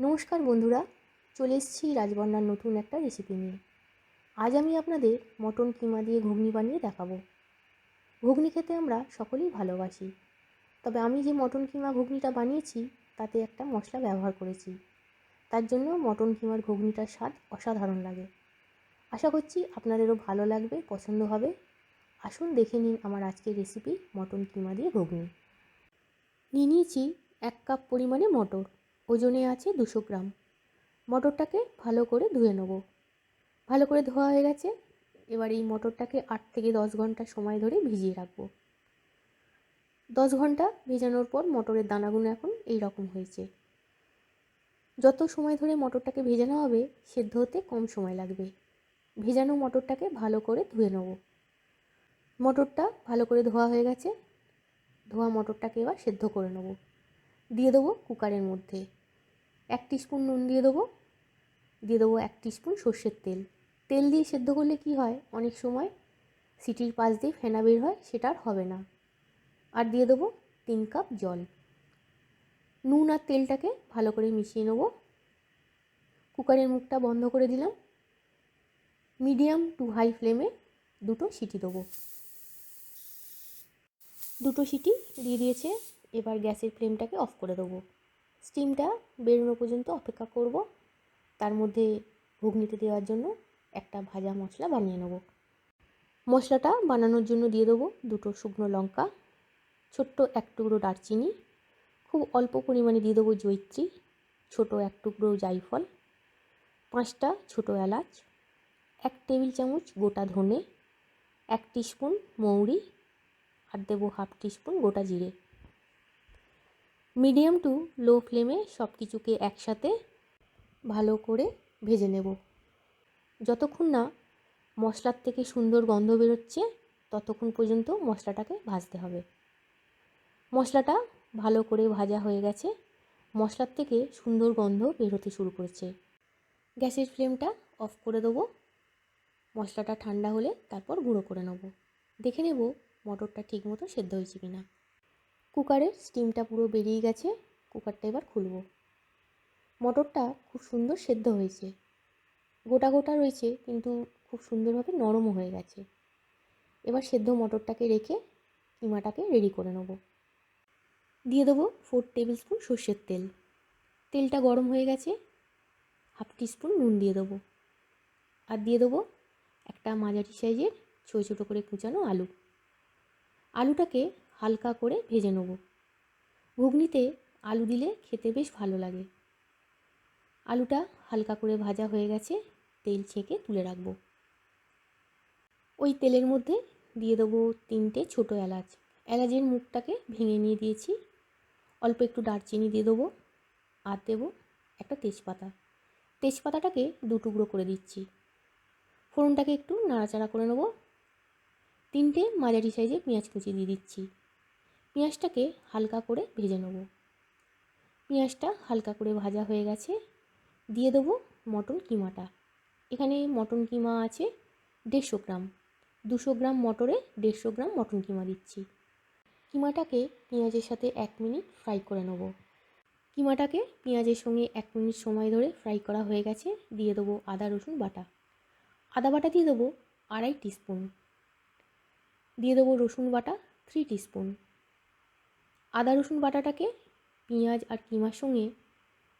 নমস্কার বন্ধুরা, চলে এসেছি রাজবন্যার নতুন একটা রেসিপি নিয়ে। আজ আমি আপনাদের মটন কিমা দিয়ে ঘুগনি বানিয়ে দেখাবো। ঘুগনি খেতে আমরা সকলেই ভালোবাসি, তবে আমি যে মটন কিমা ঘুগনিটা বানিয়েছি, তাতে একটা মশলা ব্যবহার করেছি। তার জন্য মটন কিমার ঘুগনিটার স্বাদ অসাধারণ লাগে। আশা করছি আপনাদেরও ভালো লাগবে, পছন্দ হবে। আসুন দেখে নিন আমার আজকের রেসিপি মটন কিমা দিয়ে ঘুগনি। নিয়ে নিয়েছি এক কাপ পরিমাণে মটর। ওজনে আছে দুশো গ্রাম। মটরটাকে ভালো করে ধুয়ে নেব। ভালো করে ধোয়া হয়ে গেছে। এবার এই মটরটাকে আট থেকে দশ ঘণ্টা সময় ধরে ভিজিয়ে রাখব। দশ ঘণ্টা ভেজানোর পর মটরের দানাগুলো এখন এই রকম হয়েছে। যত সময় ধরে মটরটাকে ভেজানো হবে সেদ্ধ হতে কম সময় লাগবে। ভেজানো মটরটাকে ভালো করে ধুয়ে নেব। মটরটা ভালো করে ধোয়া হয়ে গেছে। ধোয়া মটরটাকে এবার সেদ্ধ করে নেব। দিয়ে দেবো কুকারের মধ্যে। এক স্পুন নুন দিয়ে দেবো। দিয়ে দেবো এক স্পুন সর্ষের তেল। তেল দিয়ে সেদ্ধ করলে কি হয়? অনেক সময় সিটির পাশ দিয়ে ফেনা বের হয়, সেটা আর হবে না। আর দিয়ে দেবো তিন কাপ জল। নুন আর তেলটাকে ভালো করে মিশিয়ে নেব। কুকারের মুখটা বন্ধ করে দিলাম। মিডিয়াম টু হাই ফ্লেমে দুটো সিটি দেবো। দুটো সিটি দিয়ে দিয়েছে। এবার গ্যাসের ফ্লেমটাকে অফ করে দেবো। স্টিমটা বেরোনো পর্যন্ত অপেক্ষা করব। তার মধ্যে ঘুগনিতে দেওয়ার জন্য একটা ভাজা মশলা বানিয়ে নেব। মশলাটা বানানোর জন্য দিয়ে দেবো দুটো শুকনো লঙ্কা, ছোট্ট এক টুকরো দারচিনি, খুব অল্প পরিমাণে দিয়ে দেবো জৈত্রী ছোট এক টুকরো জাইফল, পাঁচটা ছোটো এলাচ, এক টেবিল চামচ গোটা ধনে, এক স্পুন মৌরি, আর দেবো হাফ টিস্পুন গোটা জিরে। মিডিয়াম টু লো ফ্লেমে সব কিছুকে একসাথে ভালো করে ভেজে নেব। যতক্ষণ না মশলার থেকে সুন্দর গন্ধ বেরোচ্ছে, ততক্ষণ পর্যন্ত মশলাটাকে ভাজতে হবে। মশলাটা ভালো করে ভাজা হয়ে গেছে। মশলার থেকে সুন্দর গন্ধ বেরোতে শুরু করেছে। গ্যাসের ফ্লেমটা অফ করে দেবো। মশলাটা ঠান্ডা হলে তারপর গুঁড়ো করে নেব। দেখে নেব মটরটা ঠিকমতো সেদ্ধ হয়েছে কিনা। কুকারের স্টিমটা পুরো বেরিয়ে গেছে, কুকারটা এবার খুলব। মটরটা খুব সুন্দর সেদ্ধ হয়েছে। গোটা গোটা রয়েছে, কিন্তু খুব সুন্দরভাবে নরমও হয়ে গেছে। এবার সেদ্ধ মটরটাকে রেখে কিমাটাকে রেডি করে নেব। দিয়ে দেবো ফোর টেবিল স্পুন সর্ষের তেল। তেলটা গরম হয়ে গেছে হাফ টিস্পুন নুন দিয়ে দেবো। আর দিয়ে দেবো একটা মাঝারি সাইজের ছোটো ছোটো করে কুচানো আলু। আলুটাকে হালকা করে ভেজে নেব। ঘুগনিতে আলু দিলে খেতে বেশ ভালো লাগে। আলুটা হালকা করে ভাজা হয়ে গেছে, তেল ছেঁকে তুলে রাখব। ওই তেলের মধ্যে দিয়ে দেবো তিনটে ছোটো এলাচ। এলাচের মুখটাকে ভেঙে নিয়ে দিয়েছি। অল্প একটু দারচিনি দিয়ে দেবো আর দেবো একটা তেজপাতা। তেজপাতাটাকে দু টুকরো করে দিচ্ছি। ফোড়নটাকে একটু নাড়াচাড়া করে নেব। তিনটে মাঝারি সাইজে পেঁয়াজ কুচি দিয়ে দিচ্ছি। পেঁয়াজটাকে হালকা করে ভেজে নেব। পেঁয়াজটা হালকা করে ভাজা হয়ে গেছে। দিয়ে দেবো মটন কিমাটা। এখানে মটন কিমা আছে দেড়শো গ্রাম। দুশো গ্রাম মটরে দেড়শো গ্রাম মটন কিমা দিচ্ছি। কিমাটাকে পেঁয়াজের সাথে এক মিনিট ফ্রাই করে নেব। কিমাটাকে পেঁয়াজের সঙ্গে এক মিনিট সময় ধরে ফ্রাই করা হয়ে গেছে। দিয়ে দেবো আদা, রসুন বাটা। আদা বাটা দিয়ে দেবো আড়াই টিস্পুন। দিয়ে দেবো রসুন বাটা থ্রি টিস্পুন। আদা, রসুন বাটাটাকে পেঁয়াজ আর কিমার সঙ্গে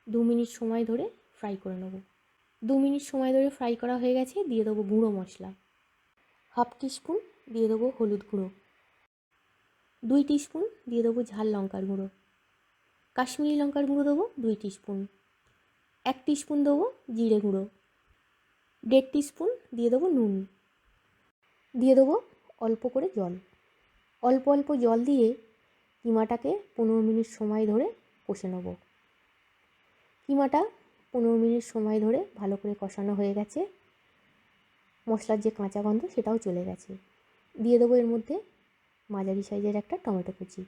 দু মিনিট সময় ধরে ফ্রাই করে নেব। দু মিনিট সময় ধরে ফ্রাই করা হয়ে গেছে, দিয়ে দেবো গুঁড়ো মশলা। হাফ টিস্পুন দিয়ে দেবো হলুদ গুঁড়ো। দুই টিস্পুন দিয়ে দেবো ঝাল লঙ্কার গুঁড়ো। কাশ্মীরি লঙ্কার গুঁড়ো দেবো দুই টিস্পুন। এক টিস্পুন দেবো জিরে গুঁড়ো। দেড় টিস্পুন দিয়ে দেবো নুন। দিয়ে দেবো অল্প করে জল। অল্প অল্প জল দিয়ে কিমাটাকে পনেরো মিনিট সময় ধরে কষে নেব। কিমাটা পনেরো মিনিট সময় ধরে ভালো করে কষানো হয়ে গেছে। মশলার যে কাঁচা গন্ধ সেটাও চলে গেছে। দিয়ে দেবো এর মধ্যে মাঝারি সাইজের একটা টমেটো কুচি।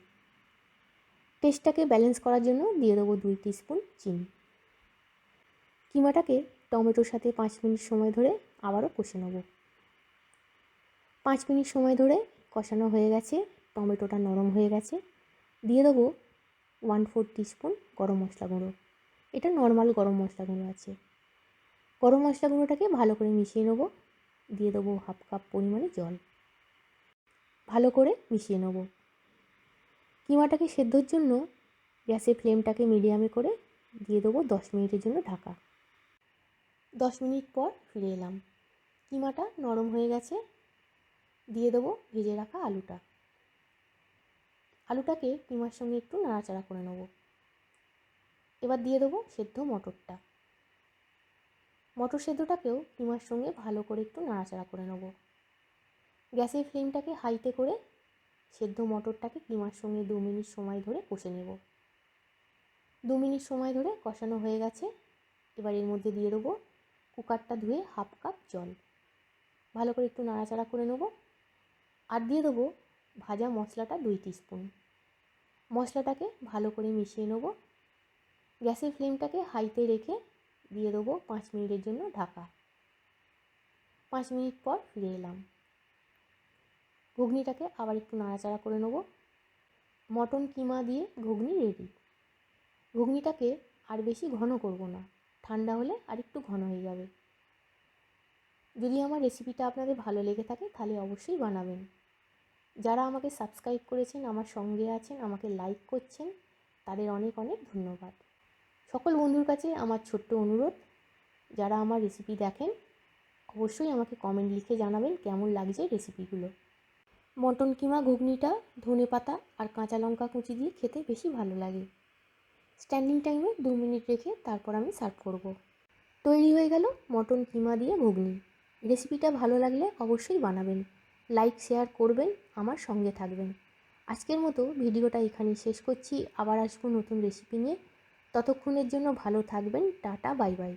টেস্টটাকে ব্যালেন্স করার জন্য দিয়ে দেবো দুই টিস্পুন চিনি। কিমাটাকে টমেটোর সাথে পাঁচ মিনিট সময় ধরে আবারও কষে নেব। পাঁচ মিনিট সময় ধরে কষানো হয়ে গেছে, টমেটোটা নরম হয়ে গেছে। দিয়ে দেবো ওয়ান ফোর টিস্পুন গরম মশলা গুঁড়ো। এটা নর্মাল গরম মশলা গুঁড়ো আছে। গরম মশলা গুঁড়োটাকে ভালো করে মিশিয়ে নেব। দিয়ে দেবো হাফ কাপ পরিমাণে জল। ভালো করে মিশিয়ে নেব। কিমাটাকে সেদ্ধর জন্য গ্যাসের ফ্লেমটাকে মিডিয়ামে করে দিয়ে দেবো দশ মিনিটের জন্য ঢাকা। দশ মিনিট পর ফিরে এলাম। কিমাটা নরম হয়ে গেছে। দিয়ে দেবো ভেজে রাখা আলুটা। আলুটাকে কিমার সঙ্গে একটু নাড়াচাড়া করে নেব। এবার দিয়ে দেবো সেদ্ধ মটরটা। মটর সেদ্ধটাকেও কিমার সঙ্গে ভালো করে একটু নাড়াচাড়া করে নেব। গ্যাসের ফ্লেমটাকে হাইতে করে সেদ্ধ মটরটাকে কিমার সঙ্গে দু মিনিট সময় ধরে কষে নেব। দু মিনিট সময় ধরে কষানো হয়ে গেছে। এবার এর মধ্যে দিয়ে দেবো কুকারটা ধুয়ে হাফ কাপ জল। ভালো করে একটু নাড়াচাড়া করে নেব। আর দিয়ে দেবো ভাজা মশলাটা দুই স্পুন। মশলাটাকে ভালো করে মিশিয়ে নেব। গ্যাসের ফ্লেমটাকে হাইতে রেখে দিয়ে দেবো পাঁচ মিনিটের জন্য ঢাকা। পাঁচ মিনিট পর ফিরে এলাম। ঘুগনিটাকে আবার একটু নাড়াচাড়া করে নেব। মটন কিমা দিয়ে ঘুগনি রেডি ঘুগনিটাকে আর বেশি ঘন করব না, ঠান্ডা হলে আর একটু ঘন হয়ে যাবে। যদি আমার রেসিপিটা আপনাদের ভালো লেগে থাকে তাহলে অবশ্যই বানাবেন। যারা আমাকে সাবস্ক্রাইব করেছেন, আমার সঙ্গে আছেন, আমাকে লাইক করছেন, তাদের অনেক অনেক ধন্যবাদ। সকল বন্ধুর কাছে আমার ছোট্ট অনুরোধ, যারা আমার রেসিপি দেখেন, অবশ্যই আমাকে কমেন্ট লিখে জানাবেন কেমন লাগছে রেসিপিগুলো মটন কিমা ঘুগনিটা, ধনে পাতা আর কাঁচা লঙ্কা কুচি দিয়ে খেতে বেশি ভালো লাগে। স্ট্যান্ডিং টাইমে দু মিনিট রেখে তারপর আমি সার্ভ করব। তৈরি হয়ে গেল মটন কিমা দিয়ে ঘুগনি। রেসিপিটা ভালো লাগলে অবশ্যই বানাবেন। লাইক, শেয়ার করবেন, আমার সঙ্গে থাকবেন। আজকের মতো ভিডিওটা এখানেই শেষ করছি। আবার আসব নতুন রেসিপি নিয়ে। ততক্ষণের জন্য ভালো থাকবেন। Tata, bye bye.